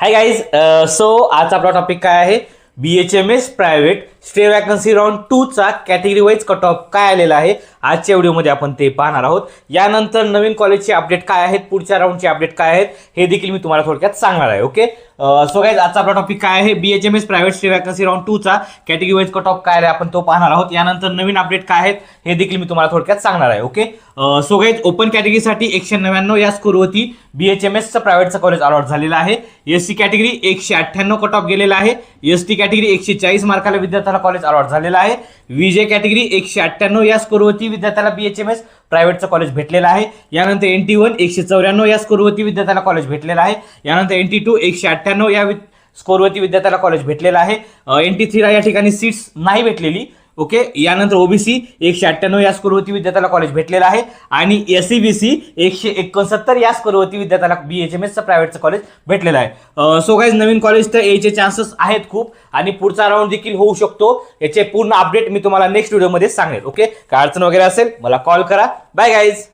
Hi guys so आज आपला topic काय आहे? B H M S private stay vacancy round टूचा category wise cut off काय आलेला आहे? आजच्या व्हिडिओमध्ये आपण ते पाहणार आहोत. यानंतर नवीन कॉलेजचे अपडेट काय आहेत? पुढच्या राऊंडचे अपडेट काय आहेत? हे देखील मी तुम्हाला थोडक्यात सांगणार आहे ओके सो गाईज आजचा आपला टॉपिक काय आहे? B H M S private state vacancy round टूचा category wise cut off काय आहे आपण तो पाहणार आहोत. यानंतर नवीन अपडेट काय आहेत? हे देखील मी तुम्हाला थोडक्यात सांगणार आहे ओके सो गाईज ओपन कॅटेगरीसाठी एकशे नव्याण्णव या स्कोरवरती बी एच एम एसचं प्रायव्हेटचं कॉलेज अलॉट झालेलं आहे. एस सी कॅटेगरी एकशे अठ्ठ्याण्णव कट ऑफ गेलेला आहे. एस टी कॅटेगरी एकशे चाळीस मार्काला विद्यार्थी विद्यार्थ्याला कॉलेज अलॉट झालेलं आहे. विजय कॅटेगरी एकशे अठ्ठ्याण्णव या स्कोरवरती विद्यार्थ्याला बी एच एम एस प्रायव्हेटचं कॉलेज भेटलेलं आहे. यानंतर एन टी वन एकशे चौऱ्याण्णव या स्कोरवरती विद्यार्थ्याला कॉलेज भेटलेलं आहे. यानंतर एन टी टू एकशे अठ्ठ्याण्णव या वि- स्कोरवरती विद्यार्थ्याला कॉलेज भेटलेलं आहे. एन टी थ्रीला या ठिकाणी सीट्स नाही भेटलेली. ओके? यानंतर ओबीसी एकशे अठ्ठ्याण्णव या स्कोरवरती विद्यार्थ्याला कॉलेज भेटलेलं आहे. आणि एस सी बी सी एकशे एकोणसत्तर या स्कोरवरती विद्यार्थ्याला बी एच एम एसचं प्रायव्हेटचं कॉलेज भेटलेलं आहे. सो गाईज नवीन कॉलेज तर यायचे चान्सेस आहेत खूप. आणि पुढचा राऊंड देखील होऊ शकतो. याचे पूर्ण अपडेट मी तुम्हाला नेक्स्ट व्हिडिओमध्ये सांगेल. ओके? काय अडचण वगैरे असेल मला कॉल करा. Bye guys